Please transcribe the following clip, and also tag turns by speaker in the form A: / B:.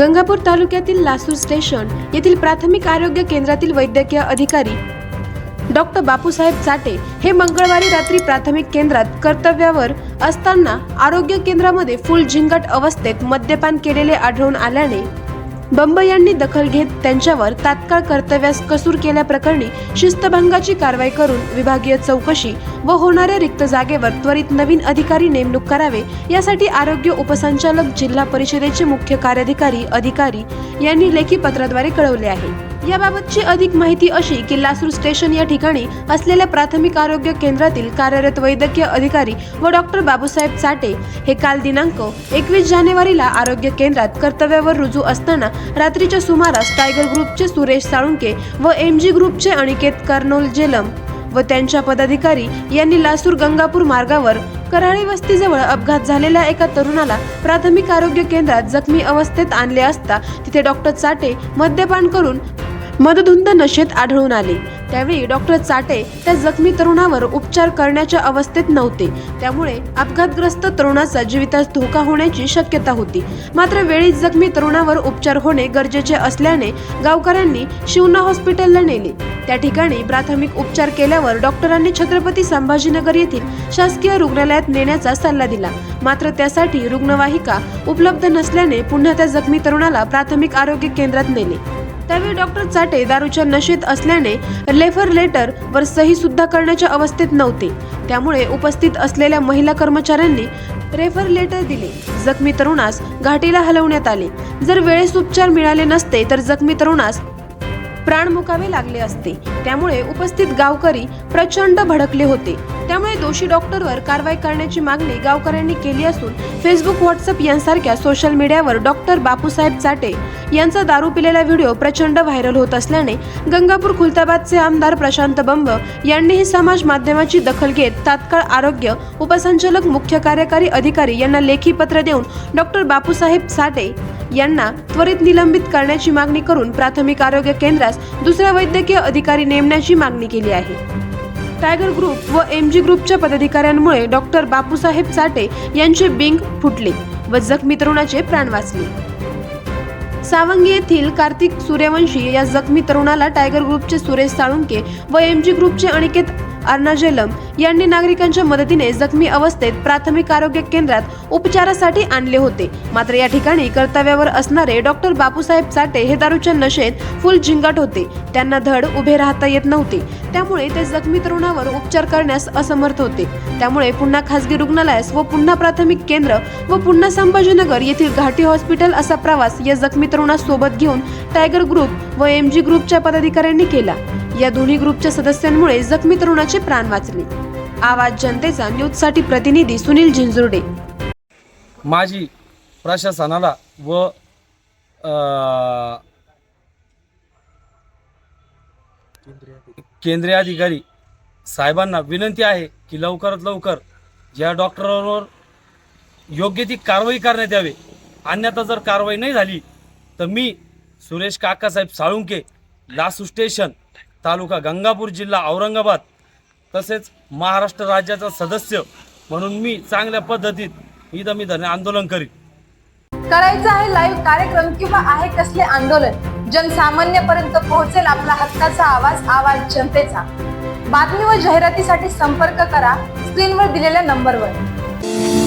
A: गंगापूर तालुक्यातील लासूर स्टेशन येथील प्राथमिक आरोग्य केंद्रातील वैद्यकीय अधिकारी डॉक्टर बापूसाहेब चाटे हे मंगळवारी रात्री प्राथमिक केंद्रात कर्तव्यावर असताना आरोग्य केंद्रामध्ये फुल झिंगट अवस्थेत मद्यपान केलेले आढळून आल्याने बंब यांनी दखल घेत त्यांच्यावर तात्काळ कर्तव्यास कसूर केल्याप्रकरणी शिस्तभंगाची कारवाई करून विभागीय चौकशी व होणाऱ्या रिक्त जागेवर त्वरित नवीन अधिकारी नेमणूक करावे यासाठी आरोग्य उपसंचालक जिल्हा परिषदेचे मुख्य कार्याधिकारी अधिकारी यांनी लेखी पत्राद्वारे कळवले आहे. याबाबतची अधिक माहिती अशी की लासूर स्टेशन या ठिकाणी असलेल्या प्राथमिक आरोग्य केंद्रातील कार्यरत वैद्यकीय अधिकारी व डॉक्टर बाबूसाहेब चाटे हे काल दिनांक एकवीस जानेवारीला आरोग्य केंद्रात कर्तव्यावर रुजू असताना रात्रीच्या सुमारास टायगर ग्रुपचे सुरेश साळुंके व एम जी ग्रुपचे अनिकेत कर्नोल जेलम व त्यांच्या पदाधिकारी यांनी लासूर गंगापूर मार्गावर कराळी वस्तीजवळ अपघात झालेल्या एका तरुणाला प्राथमिक आरोग्य केंद्रात जखमी अवस्थेत आणले असता तिथे डॉक्टर चाटे मद्यपान करून मदधुंद नशेत आढळून आले. त्यावेळी डॉक्टर चाटे त्या जखमी तरुणावर उपचार करण्याच्या अवस्थेत नव्हते. त्यामुळे अपघातग्रस्त तरुणाचा जीवितास धोका होण्याची शक्यता होती. मात्र वेळीच जखमी तरुणावर उपचार होणे गरजेचे असल्याने गावकऱ्यांनी शिवना हॉस्पिटलला नेले. त्या ठिकाणी प्राथमिक उपचार केल्यावर डॉक्टरांनी छत्रपती संभाजीनगर येथील शासकीय रुग्णालयात नेण्याचा सल्ला दिला. मात्र त्यासाठी रुग्णवाहिका उपलब्ध नसल्याने पुन्हा त्या जखमी तरुणाला प्राथमिक आरोग्य केंद्रात नेले. त्यावेळी डॉक्टर चाटे दारूच्या नशेत असल्याने लेफर लेटर वर सही सुद्धा करण्याच्या अवस्थेत नव्हते. त्यामुळे उपस्थित असलेल्या महिला कर्मचाऱ्यांनी रेफर लेटर दिले. जखमी तरुणास घाटीला हलवण्यात आले. जर वेळेस उपचार मिळाले नसते तर जखमी तरुणास प्राण मुकावे लागले असते. त्यामुळे उपस्थित गावकरी प्रचंड भडकले होते. त्यामुळे दोषी डॉक्टरवर कारवाई करण्याची मागणी गावकऱ्यांनी केली असून फेसबुक व्हॉट्सअप यांसारख्या सोशल मीडियावर डॉक्टर बापूसाहेब चाटे यांचा दारू पिलेला व्हिडिओ प्रचंड व्हायरल होत असल्याने गंगापूर खुलताबादचे आमदार प्रशांत बंब यांनीही समाज माध्यमाची दखल घेत तात्काळ आरोग्य उपसंचालक मुख्य कार्यकारी अधिकारी यांना लेखी पत्र देऊन डॉक्टर बापूसाहेब साठे यांना त्वरित निलंबित करण्याची मागणी करून प्राथमिक आरोग्य केंद्रास दुसरा वैद्यकीय अधिकारी नेमण्याची मागणी केली आहे. टायगर ग्रुप व एम जी ग्रुपच्या पदाधिकाऱ्यांमुळे डॉक्टर बापूसाहेब साठे यांचे बिंग फुटले व जखमी तरुणाचे प्राण वाचले. सावंगी येथील कार्तिक सूर्यवंशी या जखमी तरुणाला टायगर ग्रुपचे सुरेश साळुंके व एम जी ग्रुपचे अनिकेत अर्नाजेलम यांनी नागरिकांच्या मदतीने जखमी अवस्थेत प्राथमिक आरोग्य केंद्रात उपचारासाठी आणले होते. मात्र या ठिकाणी कर्तव्यावर असणारे डॉक्टर बापूसाहेब चाटे हे दारूच्या नशेत फुल झिंगाट होते. त्यांना धड उभे राहता येत नव्हते. त्यामुळे ते जखमी तरुणावर उपचार करण्यास असमर्थ होते. त्यामुळे पुन्हा खासगी रुग्णालयास व पुन्हा प्राथमिक केंद्र व पुन्हा संभाजीनगर येथील घाटी हॉस्पिटल असा प्रवास या जखमी तरुणासोबत घेऊन टायगर ग्रुप व एम जी ग्रुपच्या पदाधिकाऱ्यांनी केला. या दोन्ही ग्रुपच्या सदस्यांमुळे जखमी तरुणाचे प्राण वाचले. आवाज जनतेचा न्यूजसाठी प्रतिनिधी सुनील झिंजुर्डे.
B: माझी प्रशासनाला व केंद्रीय अधिकारी साहेबांना विनंती आहे की लवकरात लवकर या डॉक्टरांवर योग्य ती कारवाई करण्यात यावी. अन्यथा जर कारवाई नाही झाली तर मी सुरेश काकासाहेब साळुंके लासू स्टेशन तालुका गंगापूर जिल्हा औरंगाबाद तसेच महाराष्ट्र राज्याचा सदस्य म्हणून मी चांगल्या पद्धतीत इथं मी धरणे आंदोलन करीन
C: करायचं आहे लाईव्ह कार्यक्रम किंवा आहे कसले आंदोलन? जनसामान्यपर्यंत पोहोचेल आपला हक्काचा आवाज आवाज जनतेचा. बातमी व जाहिरातीसाठी संपर्क करा स्क्रीनवर दिलेल्या नंबरवर.